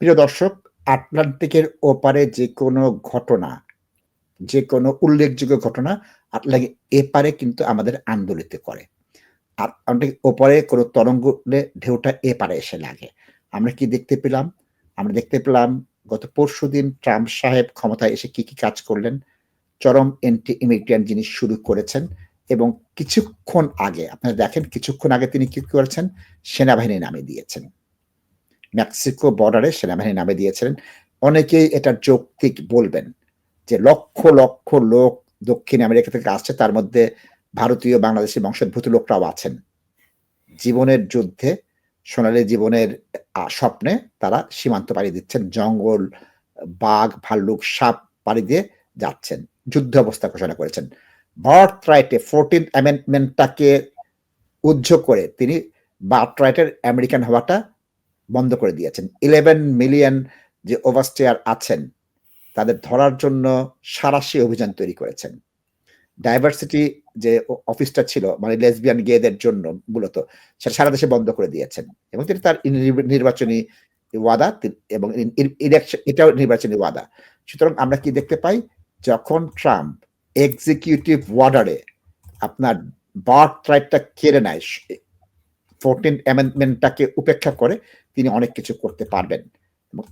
প্রিয় দর্শক, আটলান্টিকের ওপারে যে কোনো ঘটনা, যে কোনো উল্লেখযোগ্য ঘটনা আটলান্টিকের এপারে কিন্তু আমাদের আন্দোলিত করে। আটলান্টিকের ওপারে কোনো তরঙ্গ উঠলে ঢেউটা এপারে এসে লাগে। আমরা কি দেখতে পেলাম? আমরা দেখতে পেলাম গত পরশুদিন ট্রাম্প সাহেব ক্ষমতায় এসে কি, কি কাজ করলেন? চরম এন্টি ইমিগ্রেন্ট জিনিস শুরু করেছেন এবং কিছুক্ষণ আগে আপনারা দেখেন কিছুক্ষণ আগে তিনি কি করেছেন? সেনাবাহিনী নামিয়ে দিয়েছেন। মেক্সিকো বর্ডারে সেনাবাহিনী নামে দিয়েছিলেন। অনেকেই এটা যৌক্তিক বলবেন যে লক্ষ, লক্ষ লোক দক্ষিণ আমেরিকা থেকে আসছে তার মধ্যে ভারতীয়, বাংলাদেশী বংশোদ্ভূত লোকরাও আছেন। জীবনের যুদ্ধে সোনালী জীবনের স্বপ্নে তারা সীমান্ত পাড়ি দিচ্ছেন। জঙ্গল, বাঘ, ভাল্লুক, সাপ পাড়ি দিয়ে যাচ্ছেন। যুদ্ধ অবস্থা ঘোষণা করেছেন। বার্থ রাইটে 14th অ্যামেন্ডমেন্টটাকে উহ্য করে তিনি বার্থ রাইটের আমেরিকান হওয়াটা বন্ধ করে দিয়েছেন। 11 মিলিয়ন যে ওভারস্টেয়ার আছেন তাদের ধরার জন্য সারাশি অভিযান তৈরি করেছেন। ডাইভার্সিটি যে অফিসটা ছিল মানে লেসবিয়ান গেদের জন্য মূলত সেটা সারা দেশে বন্ধ করে দিয়েছেন। এবং তিনি তার নির নির্বাচনী ওয়াদা এবং এটাও নির্বাচনী ওয়াদা। সুতরাং আমরা কি দেখতে পাই? যখন ট্রাম্প এক্সিকিউটিভ ওয়ার্ডারে আপনার বার্থ রাইটটা কেড়ে নেয়, 14th অ্যামেন্ডমেন্টটাকে উপেক্ষা করে তিনি অনেক কিছু করতে পারবেন।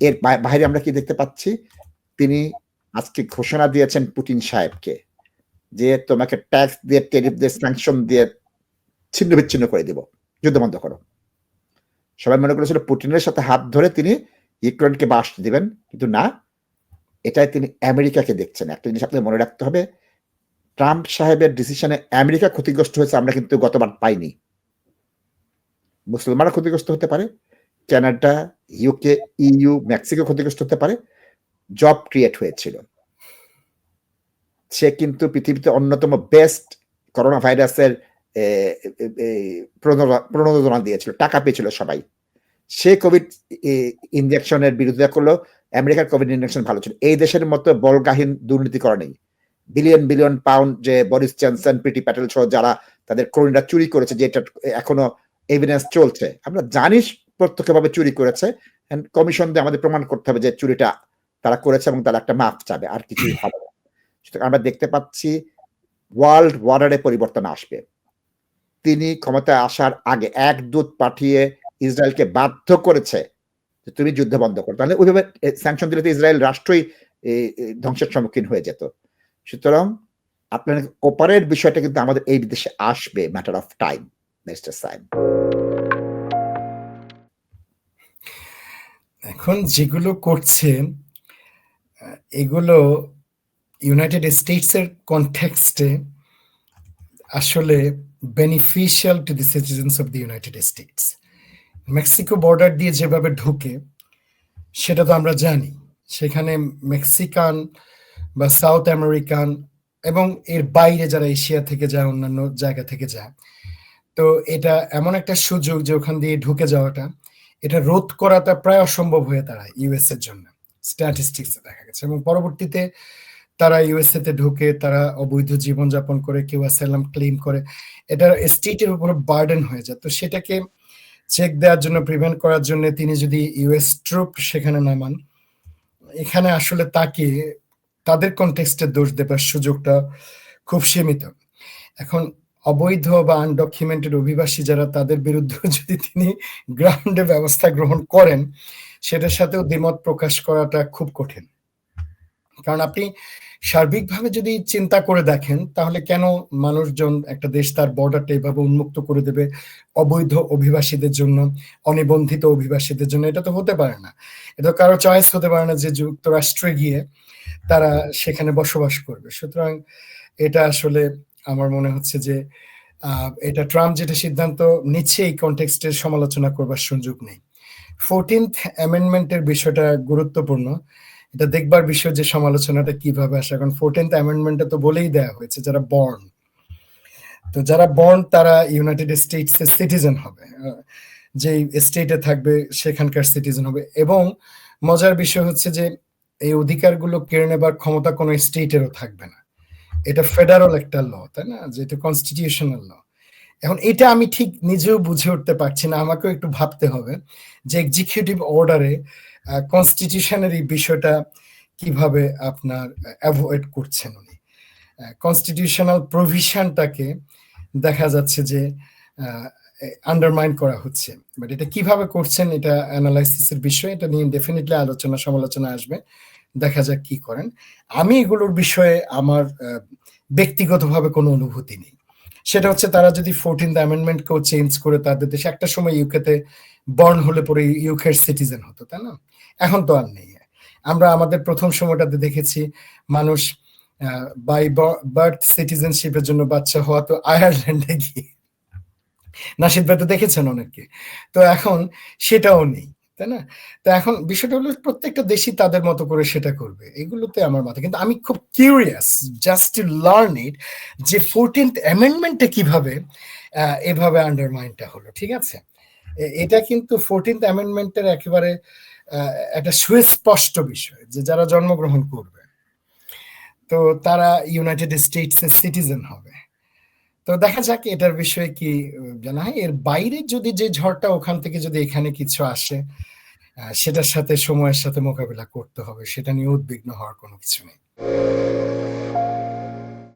এর বাইরে আমরা কি দেখতে পাচ্ছি? তিনি আজকে ঘোষণা দিয়েছেন পুতিন সাহেবকে যে তোমাকে ট্যাক্স দিয়ে, টেরিফ দিয়ে, স্যাংশন দিয়ে ছিন্ন-বিচ্ছিন্ন করে দিব। যুদ্ধ বন্ধ করো। সবাই মনে করেছিল পুটিনের সাথে হাত ধরে তিনি ইউক্রেনকে বাঁশ দিবেন। কিন্তু না, এটাই তিনি আমেরিকাকে দেখছেন। একটা জিনিস আপনাদের মনে রাখতে হবে, ট্রাম্প সাহেবের ডিসিশনে আমেরিকা ক্ষতিগ্রস্ত হয়েছে আমরা কিন্তু গতবার পাইনি। মুসলমানরা ক্ষতিগ্রস্ত হতে পারে। কানাডা, ইউকে, ইইউ, মেক্সিকো ক্ষতিগ্রস্ত হতে পারে। জব ক্রিয়েট হয়েছিল। সে কিন্তু পৃথিবীতে অন্যতম বেস্ট করোনা ভাইরাসের প্রণোদনা দিয়েছিল। টাকা পেয়েছিল সবাই। সে কোভিড ইনজেকশনের বিরোধিতা করল। আমেরিকার কোভিড ইনজেকশন ভালো ছিল। এই দেশের মতো বলগাহীন দুর্নীতি করা নেই। বিলিয়ন, বিলিয়ন পাউন্ড যে বরিস জনসন, প্রীতি প্যাটেল সহ যারা তাদের কর্মীরা চুরি করেছে যেটা এখনও এভিডেন্স চলছে। আমরা জানি প্রত্যক্ষভাবে চুরি করেছে। কমিশন দিয়ে আমাদের প্রমাণ করতে হবে যে চুরিটা তারা করেছে এবং তারা একটা মাফ চাবে। আর কিছুই হবে না। আমরা দেখতে পাচ্ছি ওয়ার্ল্ড অর্ডারে পরিবর্তন আসবে। তিনি ক্ষমতায় আসার আগে এক দূত পাঠিয়ে ইসরায়েলকে বাধ্য করেছে তুমি যুদ্ধ বন্ধ করো। তাহলে ওইভাবে স্যাংশন দিলে তো ইসরায়েল রাষ্ট্রই ধ্বংসের সম্মুখীন হয়ে যেত। সুতরাং আপনার ওপারের বিষয়টা কিন্তু আমাদের এই দেশে আসবে matter of time, mister Saim. এখন যেগুলো করছে এগুলো ইউনাইটেড স্টেটস এর কনটেক্সট আসলে beneficial to the citizens of the United States. Mexico border দিয়ে যেভাবে ঢুকে সেটা তো আমরা জানি। সেখানে মেক্সিকান বা সাউথ আমেরিকান এবং এর বাইরে যারা এশিয়া থেকে যায়, অন্যান্য জায়গা থেকে যায়। তো এটা এমন একটা সুযোগ যে ওখান দিয়ে ঢুকে যাওয়াটা, এটা রোধ করাটা প্রায় অসম্ভব হয়ে দাঁড়ায় ইউএস এর জন্য। স্ট্যাটিস্টিকস দেখা গেছে এবং পরবর্তীতে তারা ইউএসএ তে ঢুকে তারা অবৈধ জীবনযাপন করে, কেউ অ্যাসাইলাম ক্লেইম করে। এটা স্টেটের উপর বার্ডেন হয়ে যায়। তো সেটাকে চেক দেওয়ার জন্য, প্রিভেন্ট করার জন্য তিনি যদি ইউএস ট্রুপ সেখানে নামান, এখানে আসলে তাকে তাদের কনটেক্সট দোষ দেবার সুযোগটা খুব সীমিত। এখন অবৈধ বা আনডকুমেন্টেড অভিবাসী যারা তাদের বিরুদ্ধেও যদি তিনি গ্রাউন্ডে ব্যবস্থা গ্রহণ করেন, সেটার সাথেও দ্বিমত প্রকাশ করাটা খুব কঠিন। কারণ আপনি সার্বিকভাবে যদি চিন্তা করে দেখেন, তাহলে কেন মানুষজন একটা দেশ তার বর্ডারটা এভাবে উন্মুক্ত করে দেবে অবৈধ অভিবাসীদের জন্য, অনিবন্ধিত অভিবাসীদের জন্য? এটা তো হতে পারে না। এটা কারও চয়েস হতে পারে না যে যুক্তরাষ্ট্রে গিয়ে তারা সেখানে বসবাস করবে। সুতরাং এটা আসলে আমার মনে হচ্ছে যে এটা ট্রাম্প যেটা সিদ্ধান্ত নিচ্ছে এই কনটেক্সট এর সমালোচনা করবার সুযোগ নেই। 14th অ্যামেন্ডমেন্টের বিষয়টা গুরুত্বপূর্ণ। এটা দেখবার বিষয় যে সমালোচনাটা কীভাবে আসে। কারণ 14th অ্যামেন্ডমেন্ট এ তো বলেই দেয়া হয়েছে, যারা বর্ন তো যারা বর্ন তারা ইউনাইটেড স্টেটস এর সিটিজেন হবে। যেই স্টেটে থাকবে, সেখানকার সিটিজেন হবে এবং মজার বিষয় হচ্ছে যে, এই অধিকারগুলো কেড়ে নেবার ক্ষমতা কোনো স্টেটেরও থাকবে না। এটা ফেডারাল একটা ল, তাই না? যে এটা কনস্টিটিউশনাল ল। এখন এটা আমি ঠিক নিজেও বুঝে উঠতে পারছি না। আমাকেও একটু ভাবতে হবে যে এক্সিকিউটিভ অর্ডারে কনস্টিটিউশনের এই বিষয়টা কীভাবে আপনার অ্যাভয়েড করছেন উনি কনস্টিটিউশনাল প্রভিশনটাকে দেখা যাচ্ছে যে আন্ডারমাইন করা হচ্ছে বাট এটা কীভাবে করছেন এটা অ্যানালাইসিসের বিষয় এটা নিয়ে ডেফিনেটলি আলোচনা সমালোচনা আসবে দেখা যাক কি করেন। আমি এগুলোর বিষয়ে আমার ব্যক্তিগতভাবে কোনো অনুভূতি নেই। সেটা হচ্ছে তারা যদি ফোরটিন্থ অ্যামেন্ডমেন্টকেও চেঞ্জ করে তাদের দেশে, একটা সময় ইউকেতে বর্ন হলে পরে ইউকের সিটিজেন হতো, তাই না? এখন তো আর নেই। আমরা আমাদের প্রথম সময়টাতে দেখেছি মানুষ বাই বার্থ সিটিজেনশিপের জন্য বাচ্চা হওয়া তো আয়ারল্যান্ডে গিয়ে। নাসিদ ভাই তো দেখেছেন অনেককে। তো এখন সেটাও নেই। তাই না? তো এখন বিষয়টা হলো প্রত্যেকটা দেশই তাদের মতো করে সেটা করবে। এগুলোতে আমার মাথা। কিন্তু আমি খুব curious just to learn it যে ফোরটিন্থ অ্যামেন্ডমেন্টটা কীভাবে এভাবে আন্ডারমাইনটা হলো, ঠিক আছে? এটা কিন্তু ফোরটিন্থ অ্যামেন্ডমেন্টের একেবারে একটা সুস্পষ্ট বিষয় যে যারা জন্মগ্রহণ করবে, তো তারা ইউনাইটেড স্টেটস এর সিটিজেন হবে। তো দেখা যাক এটার বিষয়ে কি জানা হয়। এর বাইরে যদি যে ঝড়টা ওখান থেকে যদি এখানে কিছু আসে সেটার সাথে সময়ের সাথে মোকাবিলা করতে হবে, সেটা নিয়ে উদ্বিগ্ন হওয়ার কোনো কিছু নেই।